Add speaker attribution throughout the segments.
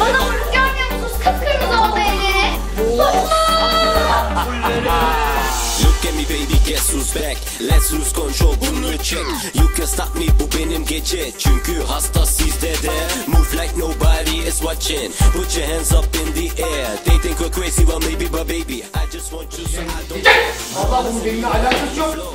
Speaker 1: Bana vurup görmüyor musunuz? Kıpkırmızı oldu elleri. Look at me baby guess who's back? Let's lose control bunu check. You can stop me bu benim gece. Çünkü hasta sizde de. Move like nobody is watching. Put your hands up in the air. They think we're crazy well maybe but baby I just want you so I don't
Speaker 2: Allah benimle alakası yok.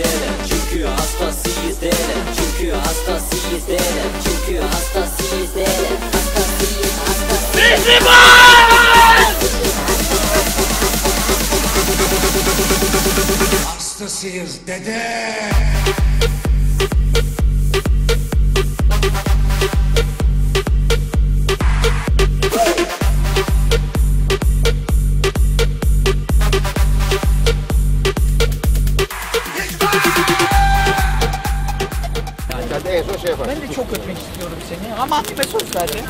Speaker 1: hastasıyız Çünkü hastasıyız dede Hastasıyız hastasıyız.
Speaker 2: Hastasıyız dede.
Speaker 3: Ben de çok öpmek istiyorum seni ama Mesut verdi.